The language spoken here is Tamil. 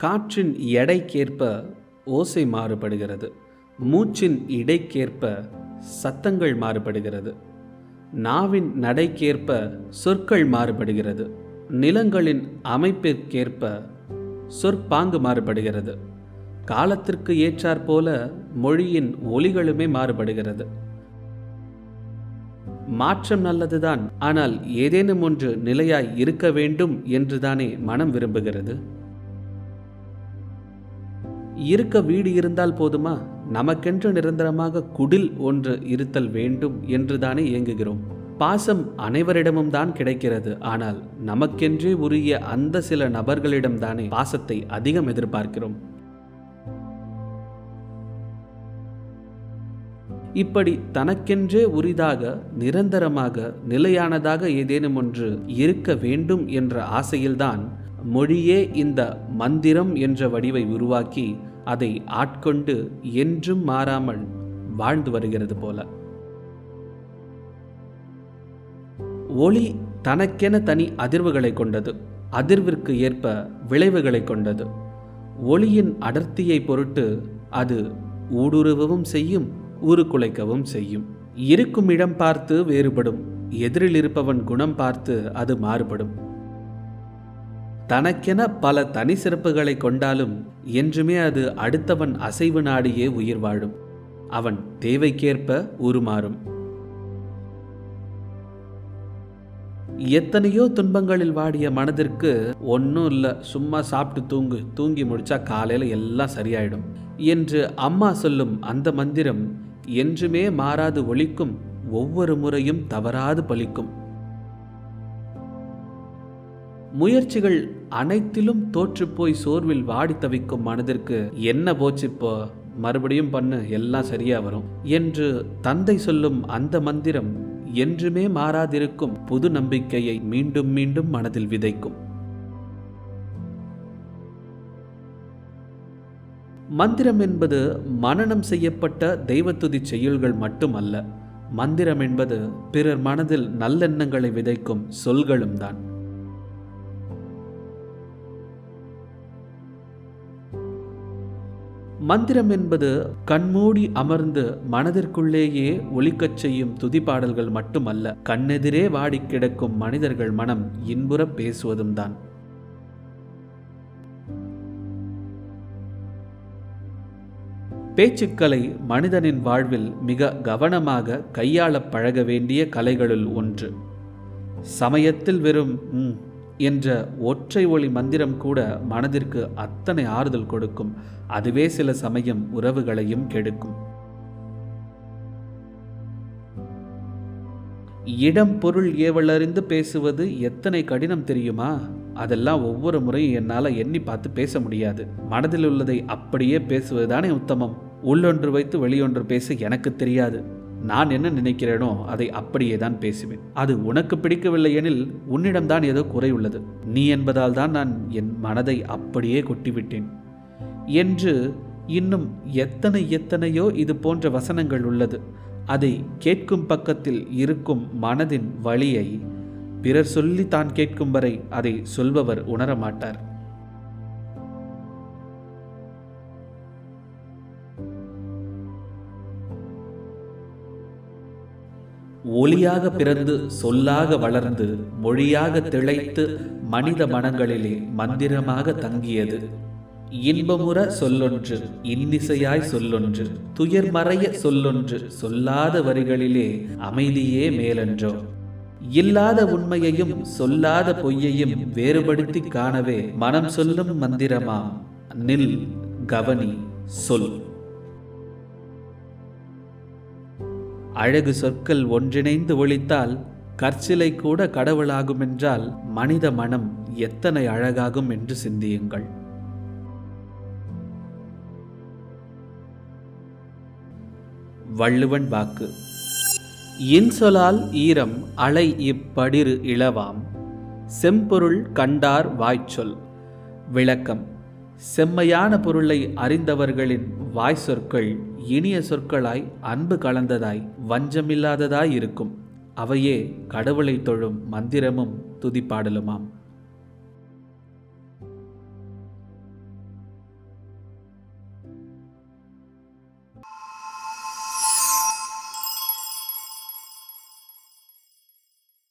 காற்றின் எடைக்கேற்ப ஓசை மாறுபடுகிறது. மூச்சின் இடைக்கேற்ப சத்தங்கள் மாறுபடுகிறது. நாவின் நடைக்கேற்ப சொற்கள் மாறுபடுகிறது. நிலங்களின் அமைப்பிற்கேற்ப சொற்பாங்கு மாறுபடுகிறது. காலத்திற்கு ஏற்றாற்போல மொழியின் ஒலிகளுமே மாறுபடுகிறது. மாற்றம் நல்லதுதான் ஆனால் ஏதேனும் ஒன்று நிலையாய் இருக்க வேண்டும் என்றுதானே மனம் விரும்புகிறது? இருக்க வீடு இருந்தால் போதுமா? நமக்கென்று நிரந்தரமாக குடில் ஒன்று இருத்தல் வேண்டும் என்றுதானே இயங்குகிறோம். பாசம் அனைவரிடமும் தான் கிடைக்கிறது. ஆனால் நமக்கென்றே உரிய அந்த சில நபர்களிடம்தானே பாசத்தை அதிகம் எதிர்பார்க்கிறோம். இப்படி தனக்கென்றே உரிதாக நிரந்தரமாக நிலையானதாக ஏதேனும் ஒன்று இருக்க வேண்டும் என்ற ஆசையில்தான் மொழியே இந்த மந்திரம் என்ற வடிவை உருவாக்கி அதை ஆட்கொண்டு என்றும் மாறாமல் வாழ்ந்து வருகிறது போல. ஒளி தனக்கென தனி அதிர்வுகளை கொண்டது அதிர்விற்கு ஏற்ப விளைவுகளை கொண்டது. ஒளியின் அடர்த்தியை பொருட்டு அது ஊடுருவவும் செய்யும் ஊருக்குலைக்கவும் செய்யும். இருக்கும் இடம் பார்த்து வேறுபடும் எதிரில் இருப்பவன் குணம் பார்த்து அது மாறுபடும். தனக்கென பல தனி சிறப்புகளை கொண்டாலும் என்றுமே அது அடுத்தவன் அசைவு நாடியே உயிர் வாழும். அவன் தேவைக்கேற்ப உருமாறும். எத்தனையோ துன்பங்களில் வாடிய மனதிற்கு ஒன்றும் இல்லை சும்மா சாப்பிட்டு தூங்கு தூங்கி முடிச்சா காலையில் எல்லாம் சரியாயிடும் என்று அம்மா சொல்லும் அந்த மந்திரம் என்றுமே மாறாது ஒழிக்கும் ஒவ்வொரு முறையும் தவறாது பலிக்கும். முயற்சிகள் அனைத்திலும் தோற்றுப்போய் சோர்வில் வாடி தவிக்கும் மனதிற்கு என்ன போச்சு இப்போ? மறுபடியும் பண்ணு எல்லாம் சரியா வரும். என்று தந்தை சொல்லும் அந்த மந்திரம் என்றுமே மாறாதிருக்கும் புது நம்பிக்கையை மீண்டும் மீண்டும் மனதில் விதைக்கும். மந்திரம் என்பது மனனம் செய்யப்பட்ட தெய்வத்துதி செயல்கள் மட்டுமல்ல மந்திரம் என்பது பிறர் மனதில் நல்லெண்ணங்களை விதைக்கும் சொல்களும் தான் மந்திரம் என்பது கண்மூடி அமர்ந்து மனதிற்குள்ளேயே ஒலிக்கச் செய்யும் துதிப்பாடல்கள் மட்டுமல்ல கண்ணெதிரே வாடி கிடக்கும் மனிதர்கள் மனம் இன்புறப் பேசுவதும் தான். பேச்சுக்கலை மனிதனின் வாழ்வில் மிக கவனமாக கையாளப் பழக வேண்டிய கலைகளுள் ஒன்று. சமயத்தில் வெறும் "ம்" என்ற ஒற்றை ஒளி மந்திரம் கூட மனதிற்கு அத்தனை ஆறுதல் கொடுக்கும். அதுவே சில சமயம் உறவுகளையும் கெடுக்கும். இடம் பொருள் ஏவலறிந்து பேசுவது எத்தனை கடினம் தெரியுமா? அதெல்லாம் ஒவ்வொரு முறையும் என்னால் எண்ணி பார்த்து பேச முடியாது. மனதில் உள்ளதை அப்படியே பேசுவதுதானே உத்தமம். உள்ளொன்று வைத்து வெளியொன்று பேச எனக்கு தெரியாது. நான் என்ன நினைக்கிறேனோ அதை அப்படியே தான் பேசுவேன். அது உனக்கு பிடிக்கவில்லை எனில் உன்னிடம்தான் ஏதோ குறை உள்ளது. நீ என்பதால் தான் நான் என் மனதை அப்படியே கொட்டிவிட்டேன். என்று இன்னும் எத்தனை எத்தனையோ இது போன்ற வசனங்கள் உள்ளது. அதை கேட்கும் பக்கத்தில் இருக்கும் மனதின் வழியை பிறர் சொல்லி தான் கேட்கும் வரை அதை சொல்பவர் உணரமாட்டார் ஒளியாக பிறந்து சொல்லாக வளர்ந்து மொழியாக திளைத்து மனித மனங்களிலே மந்திரமாக தங்கியது. இன்பமுற சொல்லொன்று இன்னிசையாய் சொல்லொன்று துயர் மறைய சொல்லொன்று சொல்லாத வரிகளிலே அமைதியே மேலென்றோ. இல்லாத உண்மையையும் சொல்லாத பொய்யையும் வேறுபடுத்தி காணவே மனம் சொல்லும் மந்திரமாம். நில் கவனி சொல். அழகு சொற்கள் ஒன்றிணைந்து ஒழித்தால் கற்சிலை கூட கடவுளாகுமென்றால் மனித மனம் எத்தனை அழகாகும் என்று சிந்தியுங்கள். வள்ளுவன் வாக்கு. இன்சொலால் ஈரம் அலை இப்படிரு இளவாம். செம்பொருள் கண்டார் வாய்ச்சொல். விளக்கம். செம்மையான பொருளை அறிந்தவர்களின் வாய் சொற்கள் இனிய சொற்களாய் அன்பு கலந்ததாய் வஞ்சமில்லாததாய் இருக்கும் அவையே கடவுளை தொழும் மந்திரமும் துதிப்பாடலுமாம்.